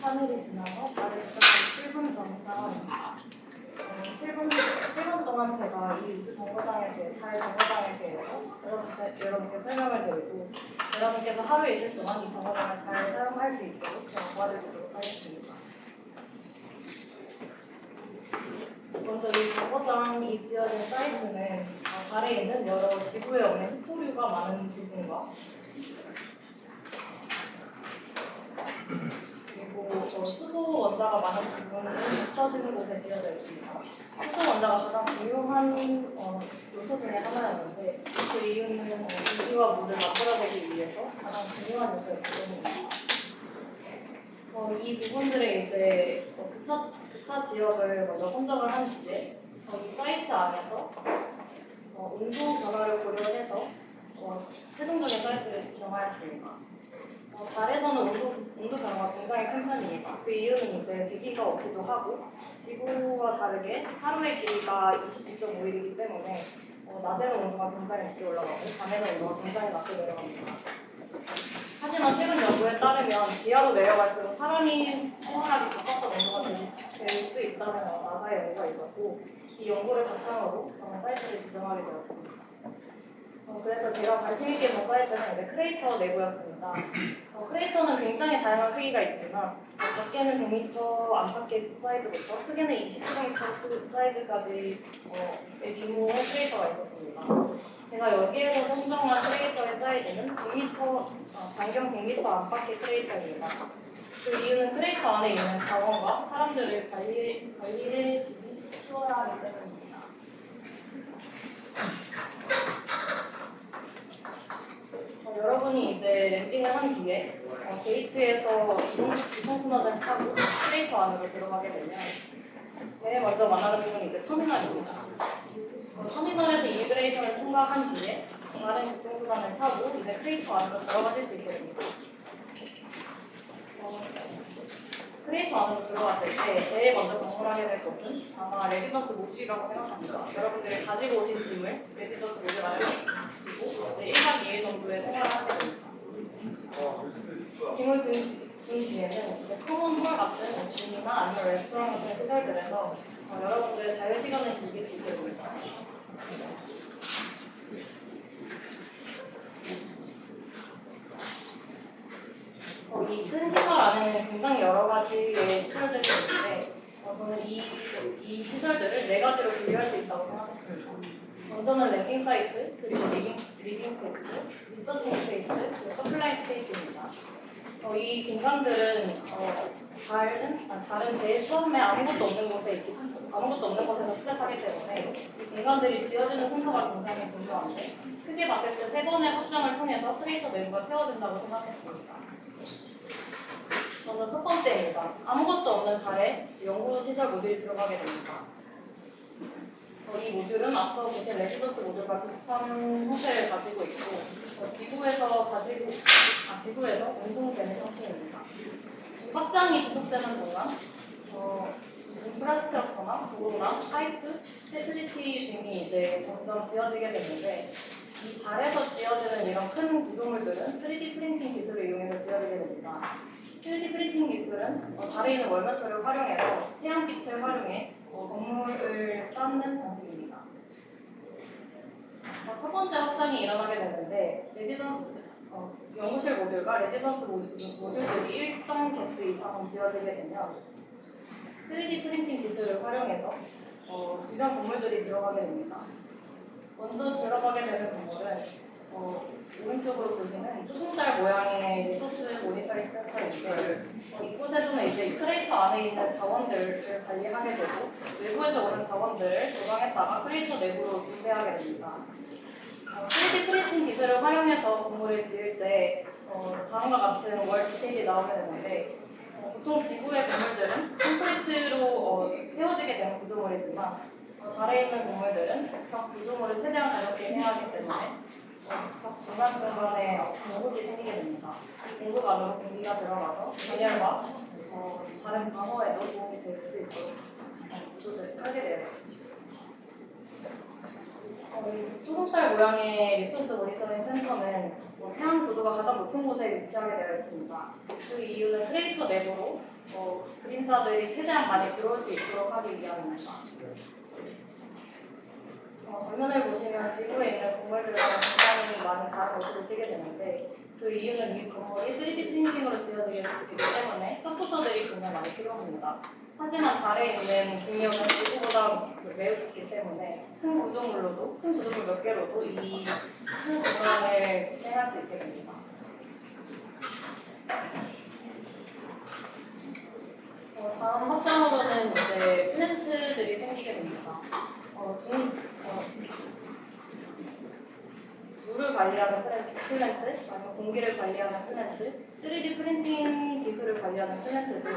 3일이 지나서 발을 시작한 7분 전 상황입니다. 어, 7분, 7분 동안 제가 이 우주 정거장에 대해, 달 정거장에 대해서 여러분께, 여러분께 설명을 드리고 여러분께서 하루 이틀 동안 이 정거장을 잘 사용할 수 있도록 제가 도와드리도록 하겠습니다. 먼저 이 정거장이 지어진 사이트는 어, 달에 있는 여러 지구에 없는 흑토류가 많은 부분과 어, 수소 원자가 많은 부분은 묻혀지는 곳에 지어져 있습니다. 수소 원자가 가장 중요한 어, 요소 중에 하나였는데 그 이유는 어, 우주와 물을 만들어내기 위해서 가장 중요한 때문입니다. 어, 이 부분들의 이제 어, 급사, 급사 지역을 먼저 선정을 한 뒤에 어, 이 사이트 안에서 어, 온도 변화를 고려해서 어, 최종적인 사이트를 지정하였습니다. 어, 달에서는 온도, 온도 변화가 굉장히 큰 편입니다. 그 이유는 이제 대기가 없기도 하고 지구와 다르게 하루의 길이가 29.5일이기 때문에 어, 낮에는 온도가 굉장히 높게 올라가고 밤에는 온도가 굉장히 낮게 내려갑니다. 하지만 최근 연구에 따르면 지하로 내려갈수록 사람이 생활하기 가깝던 온도가 될 수 있다는 나사의 연구가 있었고 이 연구를 바탕으로 저는 사이트를 지정하게 되었습니다. 어, 그래서 제가 관심 있게 본 사이트는 이제 크레이터 내부였습니다. 어, 크레이터는 굉장히 다양한 크기가 있지만 어, 작게는 100m 안팎의 사이즈부터 크게는 20km 사이즈까지 어, 의 규모의 크레이터가 있었습니다. 제가 여기에서 선정한 크레이터의 사이즈는 100m, 어, 반경 100m 안팎의 크레이터입니다. 그 이유는 크레이터 안에 있는 자원과 사람들을 관리, 관리해주기 쉬워야 하기 때문입니다. 어, 여러분이 이제 랜딩을 한 뒤에 어, 게이트에서 이동, 이동순환을 타고 크레이터 안으로 들어가게 되면 제일 먼저 만나는 부분이 이제 터미널입니다. 어, 터미널에서 이미그레이션을 통과한 뒤에 다른 교통수단을 타고 이제 크레이터 안으로 들어가실 수 있게 됩니다. 어, 크레이터 안으로 들어갔을 때 제일 먼저 정물하게 될 것은 아마 레지던스 모듈이라고 생각합니다. 여러분들이 가지고 오신 짐을 레지던스 모듈 안에 두고 이제 1박 2일 정도의 생활을 하게 됩니다. 짐을 든, 든 뒤에는 이제 커먼 홀 같은 뭐 짐이나 아니면 레스토랑 같은 시설들에서 어, 여러분들의 자유 시간을 즐길 수 있게 됩니다. 어, 이 큰 시설 안에는 굉장히 여러 가지의 시설들이 있는데 어, 저는 이, 이 시설들을 네 가지로 분류할 수 있다고 생각했습니다. 먼저는 랭킹 사이트, 그리고 리빙, 리빙 스페이스, 리서칭 스페이스, 그리고 서플라이 스페이스입니다. 어, 이 공간들은 어, 다른, 아, 다른 제일 처음에 아무것도 없는 곳에 있기, 아무것도 없는 곳에서 시작하기 때문에 이 공간들이 지어지는 순서가 굉장히 중요한데 크게 봤을 때 세 번의 확장을 통해서 크리에이터 내부가 세워진다고 생각했습니다. 저는 첫 번째입니다. 아무것도 없는 달에 연구 시설 모듈이 들어가게 됩니다. 어, 이 모듈은 앞서 보신 레지던스 모듈과 비슷한 형태를 가지고 있고 어, 지구에서 가지고 아, 지구에서 운송되는 형태입니다. 이 확장이 지속되는 동안 어, 인프라스트럭처나 도로나 파이프, 패슬리티 등이 이제 점점 지어지게 되는데 이 달에서 지어지는 이런 큰 구조물들은 3D 프린팅 기술을 이용해서 지어지게 됩니다. 3D 프린팅 기술은 어, 달에 있는 월메터를 활용해서 태양빛을 활용해 어, 건물을 쌓는 방식입니다. 어, 첫 번째 확장이 일어나게 되는데 레지던 어, 연구실 모듈과 레지던스 모듈, 모듈들이 일정 개수 이상 지어지게 되면 3D 프린팅 기술을 활용해서 어, 주변 건물들이 들어가게 됩니다. 먼저 들어가게 되는 건물은 어, 오른쪽으로 보시는 초승달 모양의 리소스 모니터링 센터인데 어, 이곳에서는 이제 크리에이터 안에 있는 자원들을 관리하게 되고 외부에서 오는 자원들을 조정했다가 크리에이터 내부로 분배하게 됩니다. 어, 3D 프린팅 기술을 활용해서 건물을 지을 때 어, 다음과 같은 월 디테일이 나오게 되는데 어, 보통 지구의 건물들은 콘크리트로 어, 세워지게 되는 구조물이지만 어, 달에 있는 건물들은 각 구조물을 최대한 가볍게 해야 하기 때문에 중간중간에 공급이 생기게 됩니다. 이 공급 안으로 공기가 들어가서 전열과 어, 다른 방어에도 도움이 될 수 있도록 어, 구조들을 하게 있습니다. 어, 이 수동달 모양의 리소스 모니터링 센터는 어, 태양 고도가 가장 높은 곳에 위치하게 되어 있습니다. 그 이유는 크리에이터 내부로 어, 그림사들이 최대한 많이 들어올 수 있도록 하기 위함입니다. 어, 화면을 보시면 지구에 있는 건물들과 굉장히 많이 다른 모습을 띠게 되는데 그 이유는 이 건물이 3D 프린팅으로 지어지기 때문에 서포터들이 굉장히 많이 필요합니다. 하지만 달에 있는 중력은 지구보다 매우 깊기 때문에 큰 구조물로도 큰 구조물 몇 개로도 이 큰 공간을 진행할 수 있게 됩니다. 어, 다음 확장으로는 이제 플랜트들이 생기게 됩니다. 어, 중, 어, 물을 관리하는 플랜트, 아니면 공기를 관리하는 플랜트, 3D 프린팅 기술을 관리하는 플랜트도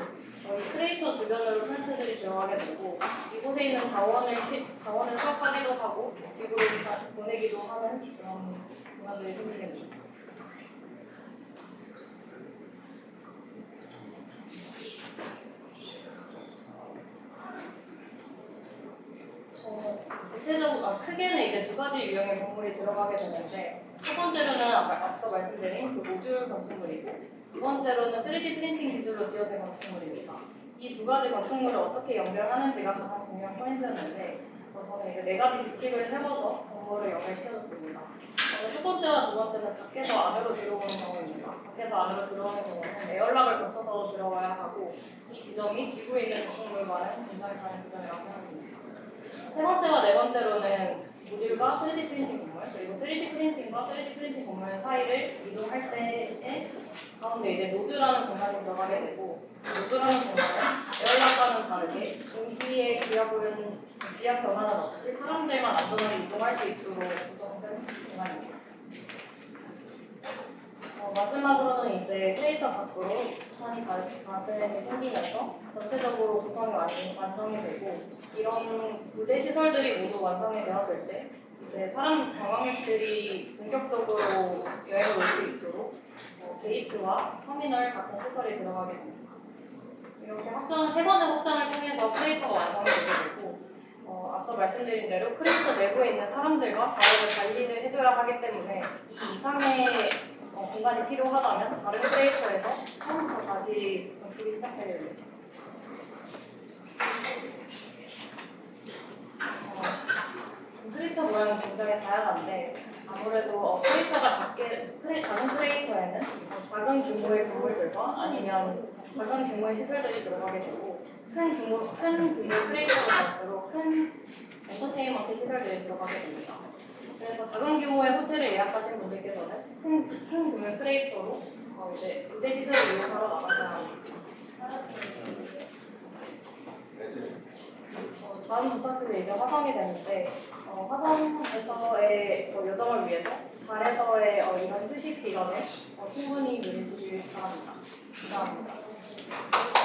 저희 크리에이터 주변으로 플랜트들이 들어가게 되고 이곳에 있는 자원을 피- 자원을 수확하기도 하고 지구로 다 보내기도 하는 그런 공간들이 생기게 됩니다. 어, 구체적으로 아, 크게는 이제 두 가지 유형의 건물이 들어가게 되는데 첫 번째로는 아까 앞서 말씀드린 그 모듈 건축물이고 두 번째로는 3D 프린팅 기술로 지어진 건축물입니다. 이 두 가지 건축물을 어떻게 연결하는지가 가장 중요한 포인트였는데 어, 저는 이제 네 가지 규칙을 세워서 건물을 연결시켜줬습니다. 어, 첫 번째와 두 번째는 밖에서 안으로 들어오는 경우입니다. 밖에서 안으로 들어오는 경우는 에어락을 거쳐서 들어와야 하고 이 지점이 지구에 있는 건축물과는 굉장히 다른 지점이라고 생각합니다. 세 번째와 네 번째로는 모듈과 3D 프린팅 건물 그리고 3D 프린팅과 3D 프린팅 건물 사이를 이동할 때에 가운데 이제 노드라는 공간이 들어가게 되고 이 노드라는 공간은 에어락과는 다르게 공기의 기압은 기압 변화는 없이 사람들만 안전하게 이동할 수 있도록된 공간입니다. 어, 마지막으로는 이제 크레이터 밖으로 산이 자연이 생기면서 전체적으로 구성이 완, 완성이 되고 이런 부대 시설들이 모두 완성이 되었을 때 이제 사람 관광객들이 본격적으로 여행을 올 수 있도록 어, 게이트와 터미널 같은 시설이 들어가게 됩니다. 이렇게 확장 세 번의 확장을 통해서 크레이터가 완성이 되게 되고 어, 앞서 말씀드린 대로 크레이터 내부에 있는 사람들과 자원을 관리를 해줘야 하기 때문에 이 이상의 어, 공간이 필요하다면 다른 크리에이터에서 처음부터 다시 건축이 시작되게 됩니다. 어, 크리에이터 모양이 굉장히 다양한데 아무래도 어, 크리에이터가 작게 크리, 작은 크리에이터에는 어, 작은 규모의 건물들과 아니면 작은 규모의 시설들이 들어가게 되고 큰 규모 큰 규모의 크리에이터가 갈수록 큰 엔터테인먼트 시설들이 들어가게 됩니다. 그래서 작은 규모의 호텔을 예약하신 분들께서는 큰, 큰 규모의 크리에이터로 어, 이제 부대 시설을 이용하러 나가셔야 합니다. 어, 다음 두 번째는 이제 화성이 되는데 어, 화성에서의 어, 여정을 위해서 달에서의 어, 이런 휴식 기간을 어, 충분히 누리시길 바랍니다. 감사합니다.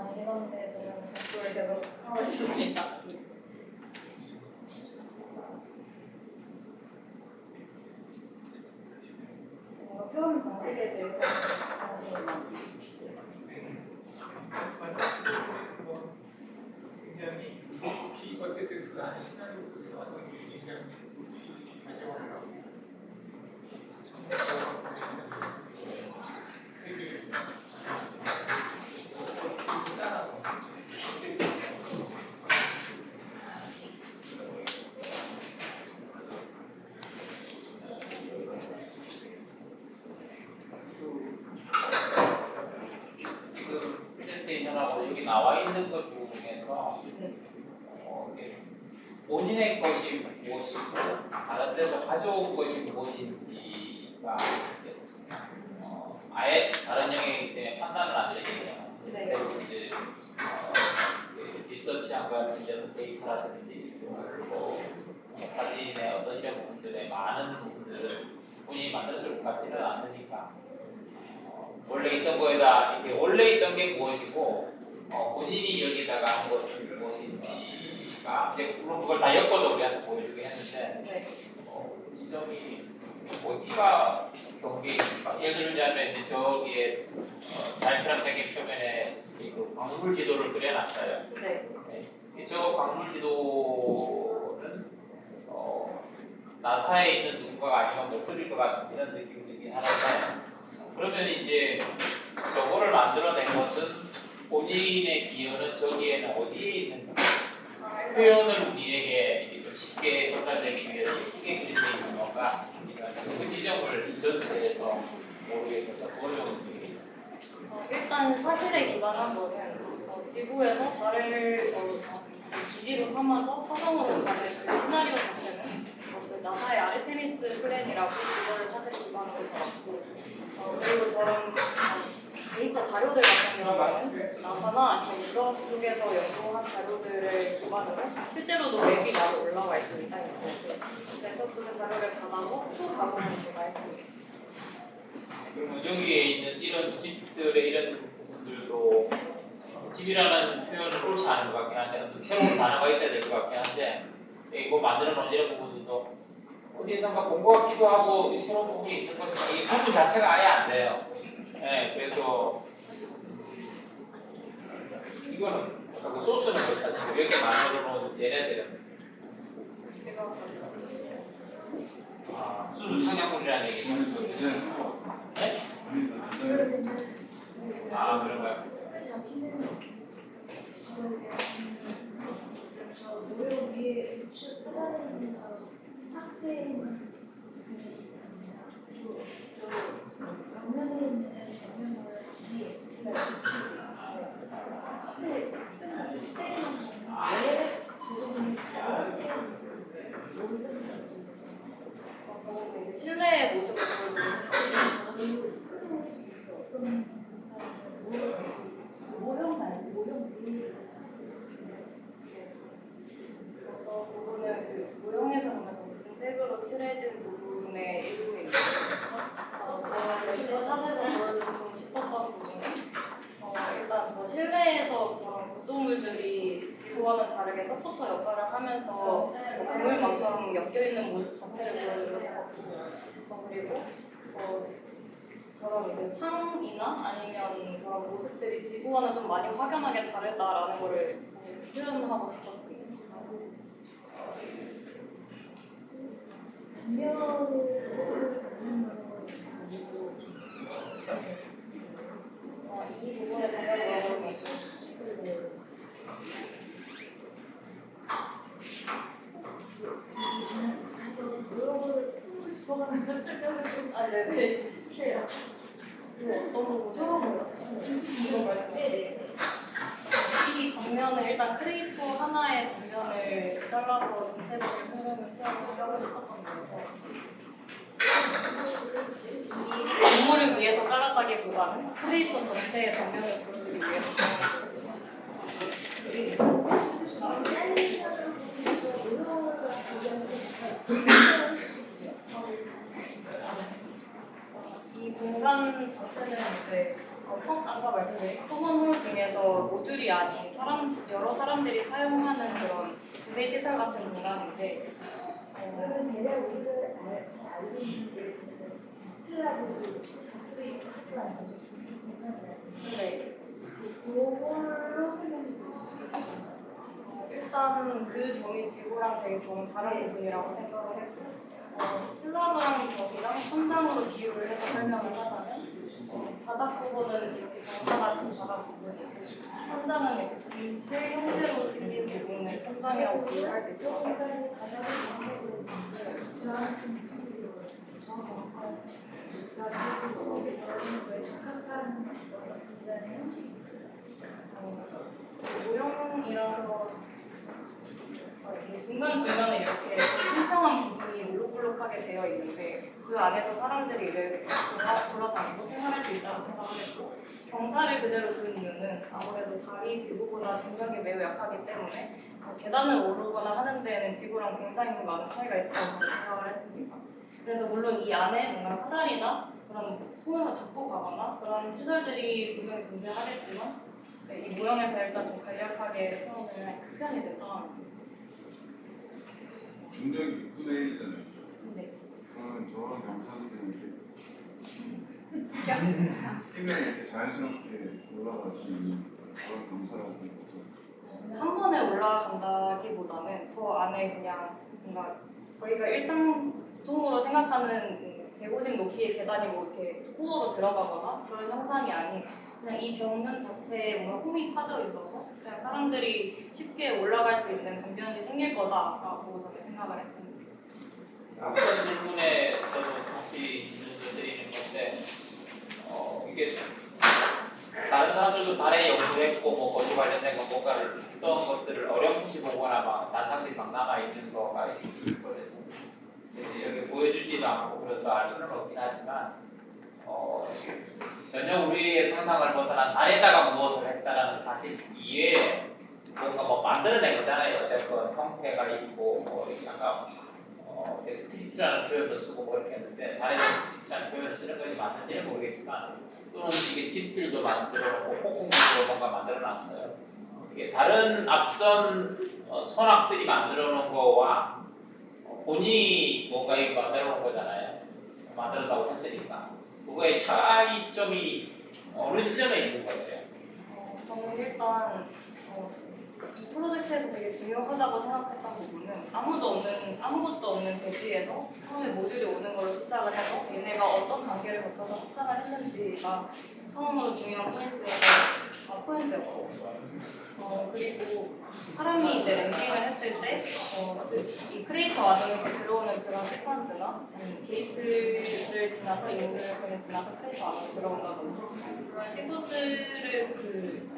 많이 해봤는데 저는 복수를 계속 하고 싶습니다. 어, 표현 방식에 대해서 관심이 많지. 어쨌든 그 안에 시나리오 속에서 왔던 일이 굉장히 다시 오라고 나 여기 나와 있는 것 중에서 네. 어, 본인의 것이 무엇이고 다른 데서 가져온 것이 무엇인지가 어, 아예 다른 영역이기 때문에 판단을 안 되겠네요. 네. 이제 어, 그 리서치한 관련된 데이터라든지 뭐 사진의 어떤 이런 부분들의 많은 부분들을 본인이 만들었을 것 같지는 않으니까 어, 원래 있던 거에다 이게 원래 있던 게 무엇이고 어, 본인이 여기다가 한 것은 무엇인지가 이제 물론 그걸 다 엮어서 우리한테 보여주긴 했는데 네. 어, 그 지점이 어디가 경계입니까? 예를 들자면 이제 저기에 어, 달처럼 생긴 표면에 이그 광물 지도를 그려놨어요. 네. 네. 저 광물 지도는 어, 나사에 있는 누군가가 아니면 못 그릴 것 같은 이런 느낌이 들긴 하는데 그러면 이제 저거를 만들어낸 것은 본인의 기여는 저기에는 어디에 있는가? 표현을 우리에게 쉽게 전달되기 위해서 예쁘게 그려져 있는 건가? 그러니까 그 지점을 이 전체에서 모르겠어서 그걸 좀. 어, 일단 사실에 기반한 거는 어, 지구에서 달을 어, 기지로 삼아서 화성으로 가는 그 시나리오 자체는 어, 그 나사의 아르테미스 플랜이라고 그거를 사실 기반으로 잡았고 어, 그리고 저런 어, 데이터 자료들 같은 경우는 나사나 아니면 유럽 쪽에서 연구한 자료들을 기반으로 실제로도 맵이 많이 올라와 있습니다. 그래서 그 자료를 받아서 또 가공을 제가 했습니다. 그러면 여기에 있는 이런 집들의 이런 부분들도 어, 집이라는 표현을 옳지 않은 것 같긴 한데 새로운 단어가 있어야 될 것 같긴 한데 이거 만드는 건 이런 부분들도 어디에선가 본 것 같기도 하고 이 새로운 부분이 있는 것이 이 부분 자체가 아예 안 돼요. 네, 그래서 이거는 그 소스는 그렇다 지금 여기 만들어 놓은 얘네들은 제가 아, 수수 청약물이라는 얘기는 네? 아 그런가요? 어, 저는 이 제 실내의 모습을 보여드리고 저 부분은 그 모형에서 보면 금색으로 칠해진 부분의 일부입니다. 어, 이거 샷에서 보여드리고 부분은 어, 일단 저 실내에서 저런 구조물들이 지구와는 다르게 서포터 역할을 하면서 뭐 그물망처럼 엮여있는 모습 자체를 보여드리고 싶었고 어, 그리고 어, 저런 그 상이나 아니면 저런 모습들이 지구와는 좀 많이 확연하게 다르다라는 거를 표현하고 싶었습니다. 어, 이 부분에 답변을 넣어주면 아, 네네. 주세요. 이 벽면을 일단 크레이터 하나의 벽면을 잘라서 전체적인 표현하려고 했었던 거여서 이 건물을 위해서 잘랐다기보다는 크레이터 전체의 벽면을 보여주기 위해서 이 공간 자체는 이제 어, 펑- 아까 말씀드린 커먼홀 중에서 모듈이 아닌 사람 여러 사람들이 사용하는 그런 구내 시설 같은 공간인데 어. 네. 그걸로 설명해 어, 일단 그 점이 지구랑 되게 저는 다른 부분이라고 생각을 했고 어, 슬라브랑 벽이랑 천장으로 비유를 해서 설명을 하자면 어, 바닥 부분은 이렇게 정사 같은 바닥 부분이고 천장은 이렇게 쇠 형태로 생긴 부분을 천장이라고 비유할 수 있어요. 여기까지 바닥을 방법으로 저한테 무슨 일이에요? 저 방송 계속 수업이 벌어지는 거에 적합한 인간의 형식입니다. 어, 모형이라서 중간 중간에 이렇게 평평한 부분이 울룩불룩하게 되어 있는데 그 안에서 사람들이 돌아- 돌아다니고 생활할 수 있다고 생각을 했고 경사를 그대로 둔 이유는 아무래도 다리 지구보다 중력이 매우 약하기 때문에 어, 계단을 오르거나 하는 데에는 지구랑 굉장히 많은 차이가 있다고 생각을 했습니다. 그래서 물론 이 안에 뭔가 사다리나 그런 손으로 잡고 가거나 그런 시설들이 분명히 존재하겠지만 네, 이 모형에서 일단 좀 간략하게 표현을 표현이 돼서 중력이 6분의 1이잖아요. 네. 그러면 경사들은 이렇게 뛰면 이렇게 자연스럽게 올라갈 수 있는 그런 경사라고. 한 번에 올라간다기보다는 저 안에 그냥 뭔가 저희가 일상적으로 생각하는 음, 150 높이의 계단이 뭐 이렇게 코어로 들어가거나 그런 형상이 아닌 그냥 이 벽면 자체에 뭔가 홈이 파져 있어서 사람들이 쉽게 올라갈 수 있는 강변이 생길 거다라고 저는 생각을 했습니다. 앞선 질문에 저도 다시 질문을 드리는 건데 어, 이게 다른 사람들도 달에 연구를 했고 뭐 거기 관련된 거 뭔가를 했던 것들을 어렴풋이 보거나 막 난상들이 막 남아 있는 거가 있거든요. 근데 여기 보여주지도 않고 그래서 알 수는 없긴 하지만 어, 전혀 우리의 상상을 벗어난 달에다가 무엇을 했다라는 사실 이외에 뭔가 뭐 만들어낸 거잖아요. 어쨌건 형태가 있고 뭐 약간 어, 스트리트라는 표현도 쓰고 뭐 이렇게 했는데 다른 스트리트라는 표현을 쓰는 것이 맞는지는 모르겠지만 또는 이게 집들도 만들어놓고 폭공들도 뭔가 만들어놨어요. 이게 다른 앞선 어, 선악들이 만들어놓은 거와 어, 본인이 뭔가 이거 만들어놓은 거잖아요. 만들었다고 했으니까 그거의 차이점이 어느 지점에 있는 거예요. 어, 저는 일단 어, 이 프로젝트에서 되게 중요하다고 생각했던 부분은 아무도 없는 아무것도 없는 대지에서 처음에 모듈이 오는 걸로 시작을 해서 얘네가 어떤 단계를 거쳐서 확장을 했는지가 처음으로 중요한 포인트였고 어, 포인트였고. 어, 그리고 사람이 이제 랜딩을 했을 때, 어, 그- 이 크리에이터 안으로 들어오는 그런 아니면 게이트를 지나서 인물을 지나서 크리에이터 안으로 들어온다든지 그런 시퀀스를 그,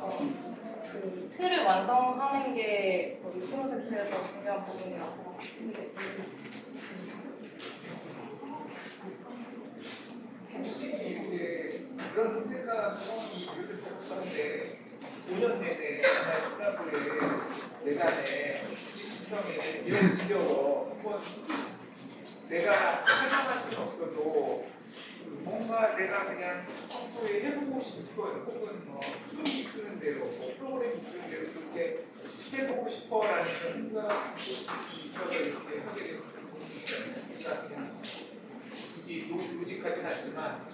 어, 그 틀을 완성하는 게 거의 프로젝트에서 중요한 부분이라고 생각합니다. 혹시 이제 그런 생각이 들었을 때 5년 내내 정말 스크라블에 내간에 수평에 이런 지겨워 한번 내가 설명할 수는 없어도 뭔가 내가 그냥 평소에 해보고 싶어요. 혹은 뭐 수업이 이끄는 대로 뭐 프로그램 이끄는 대로 그렇게 해보고 싶어라는 생각이 있어서 이렇게 하게 된 부분이 있어요. 그러니까 굳이 요- 요직하진 않지만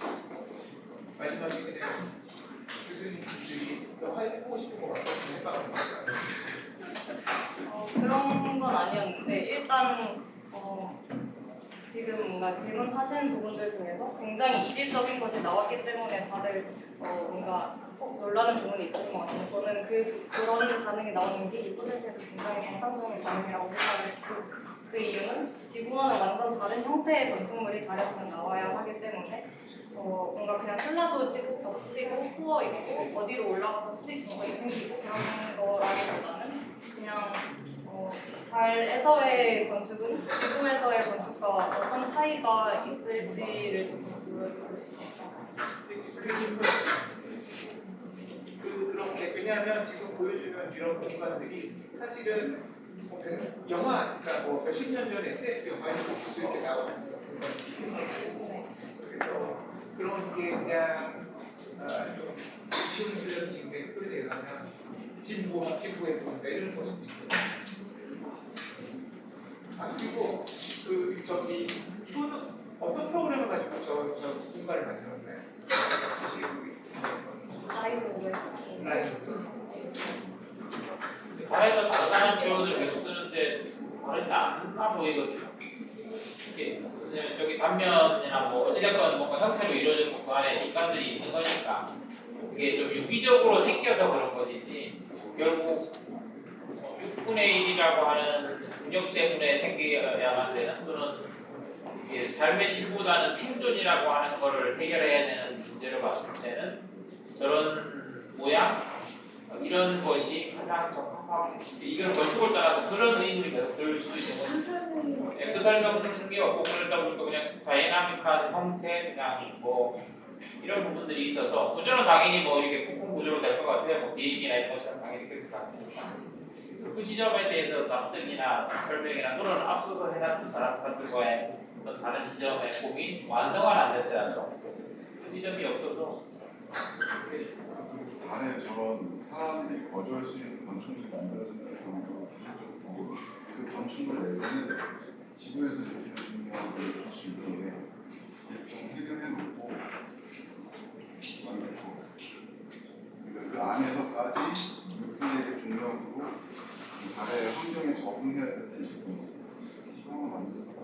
마지막에 그냥 교수님들이 너 해보고 싶은 거 같아서 해봐서 어, 그런 건 아니었는데 일단 어, 지금 뭔가 질문하시는 부분들 중에서 굉장히 이질적인 것이 나왔기 때문에 다들 어, 뭔가 어, 놀라는 부분이 있었던 것 같아요. 저는 그 그런 반응이 나오는 게이 프로젝트에서 굉장히 정상적인 반응이라고 생각을 했고 그 이유는 지구와는 완전 다른 형태의 건축물이 자리에서 나와야 하기 때문에 어, 뭔가 그냥 슬라브 치고 벽치고 코어 있고 어디로 올라가서 수직 공간이 생기고 그런 거라기보다는 그냥 어, 달에서의 건축은 지구에서의 건축과 어떤 차이가 있을지를 좀 보여주고 싶었어요. 그그 그렇게 왜냐하면 지금 보여주는 이런 공간들이 사실은 뭐그 영화 그러니까 뭐 몇십 년 전 SF 영화에도 볼수 있게 나오는 그래서 그런 게 그냥 지원수련이 있는데 그거에 대해서는 진보 진보의 부분다 이런 것도 있고 아 그리고 그 저기 이거는 어떤 프로그램을 가지고 저, 저 공간을 만들었나요? 라이브 달에서 다른 표현을 계속 쓰는데 다르지 않아 보이거든요. 이게 저기 단면이나 뭐 어찌됐건 뭔가 형태로 이루어진 그 안에 인간들이 있는 거니까 이게 좀 유기적으로 생겨서 그런 것이지 결국 6분의 1이라고 하는 능력 때문에 생겨야만 되는 또는 이게 삶의 질보다는 생존이라고 하는 거를 해결해야 되는 문제로 봤을 때는 저런 모양 이런 것이 가장 적합하고 이걸 건축을 따라서 그런 의문이 계속 들수 있는 거죠. 그 설명이 예, 그 설명은 게 없고 그러다 보니까 그냥 다이나믹한 형태 그냥 뭐 이런 부분들이 있어서 구조는 당연히 뭐 이렇게 쿵쿵 구조로 될 것 같아요. 뭐 비행기나 이런 것처럼 당연히 그렇게 가니까 그 지점에 대해서 납득이나 설명이나 또는 앞서서 해놨던 사람들과의 어떤 다른 지점의 고민 완성은 안 됐더라도 그 지점이 없어서. 안에 저런 사람들이 거주할 수 있는 건축물이 만들어진다는 경우도 기술적으로 그 건축물 내부는 지구에서 느끼는 중요한 걸 느낄 수 있게 해결해 놓고 만들고 그러니까 그 안에서까지 느끼는 중력으로 이 달의 환경에 적응해야 될 상황을 만들었다.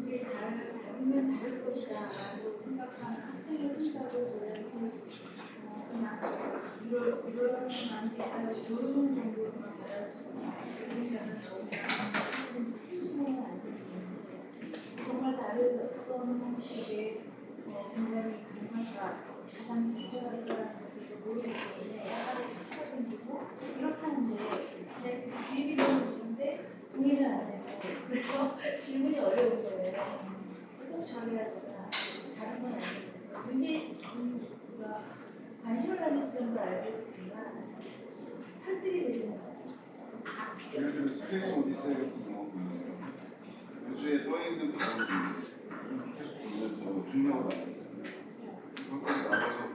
이게 다르- 다르면 다를 것이다라고 생각하는 학생의 생각을 저는 어, 그냥 이걸만 대하여 교육 정도로만 지금까지는 너무 신경을 안 쓰는데 정말 다른 어떤 형식의 어, 굉장히 강화가 가장 적절할 거라는 것을 때문에 약간의 차치가 생기고 이렇게 하는데 그냥 주입이 너무 좋은데 동의를 안 해요. 그래서 질문이 어려운 거예요. 꼭 되나 다른 건 아니고 문제 음, 뭐가 관심을 가질 걸 알고 있지만 설득이 되는 거예요. 예를 들면 스페이스 오디세이 같은 경우 우주에 떠 있는 바람이 계속 돌면서 중력을 나가잖아요. 거기까지 나가서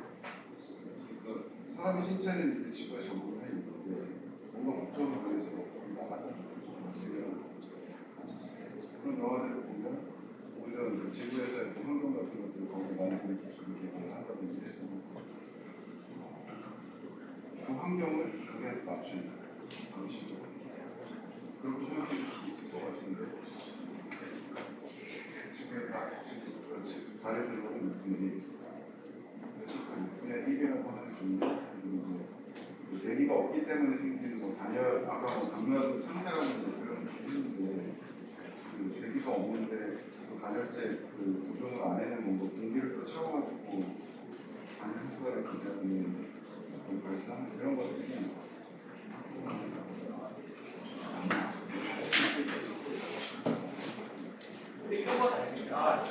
그러니까 사람의 신체는 이렇게 적응을 뭔가 목적을 위해서 나간다는 거죠. 그런 영화들을 보면 오히려 어떤 환경 같은 것들을 거기에 많이 수 있게 한다든지 해서 그 환경을 그게 맞추는 방식적으로 그렇게 생각해 줄 수도 있을 것 같은데 지금 다 그렇지 잘해주려고 느낌이 그냥 입이라고 하는 중에 그 대기가 없기 때문에 생기는 뭐 단열 아까 뭐 강렬 상상하는 그런 했는데 그 대기가 없는데 그 단열재 그 구조물 안에는 뭐 공기를 또 채워가지고 단열 효과를 기대하는 그런 것들이 근데 이런 건 알겠어.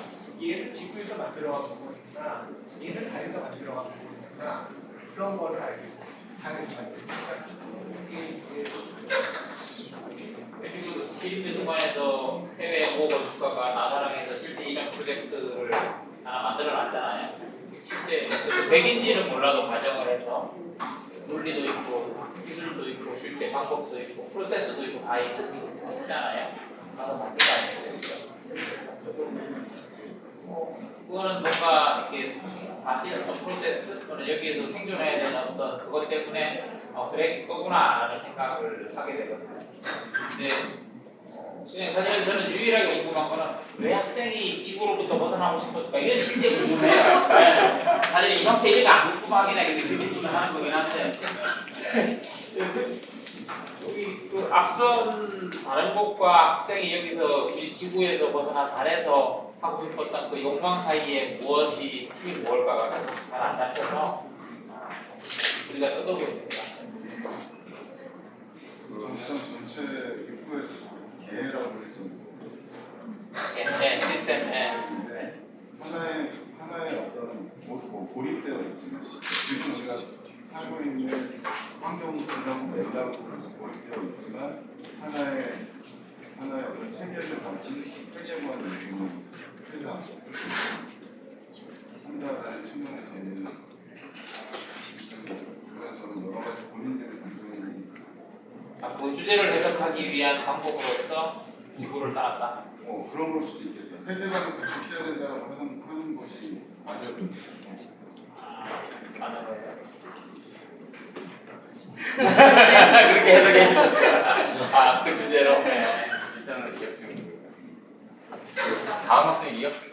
얘는 지구에서 만들어간 부분이구나. 얘는 달에서 만들어간 부분이구나. 그런 거를. 당연히 알겠으니까. 기림대동관에서 해외 모 건축가가 나사랑에서 실제 이런 프로젝트를 하나 만들어 놨잖아요. 실제 그 백인지는 몰라도 과정을 해서 논리도 있고 기술도 있고 실제 방법도 있고 프로세스도 있고 다 있잖아요. 가서 봤을 거 아니에요. 뭐 그거는 뭔가 이렇게 사실 어떤 프로세스 또는 여기에서 생존해야 되는 어떤 그것 때문에 어 그래 거구나라는 생각을 하게 되거든요. 근데 어, 그냥 사실 저는 유일하게 궁금한 거는 왜 학생이 지구로부터 벗어나고 싶었을까 이게 진짜 궁금해요. 네. 사실 이 형태 이런 거안 궁금하긴 해. 근데 그 질문을 하는 거긴 한데 여기 그 앞선 다른 곳과 학생이 여기서 우리 지구에서 벗어나 달에서 하고 싶었던 그 욕망 사이에 무엇이 팀이 무엇일까가 잘안 잡혀서 아, 우리가 써보게 됩니다. 전시장 전체 입구에서 개라고 해서 예, 네, 시스템, 네. 네. 하나의 하나의 어떤 고, 뭐 고립되어 있지만 지금 제가 살고 있는 환경이라고 맥락으로 고립되어 있지만 하나의 하나의 어떤 체계를 가진 세계관을 주는 회사 한다라는 측면에서는 그런 저는 여러 가지 본인들의 감정이 아, 그 주제를 해석하기 위한 방법으로서 지구를 따랐다. 어 그런 걸 수도 있겠다 세대관을 구축해야 된다고 하는, 하는 것이 중요합니다. 아, 거예요. 그렇게 해석해 주셨어요. 아, 그 주제로. 네. 일단은 이혁 생 다음 학생 이혁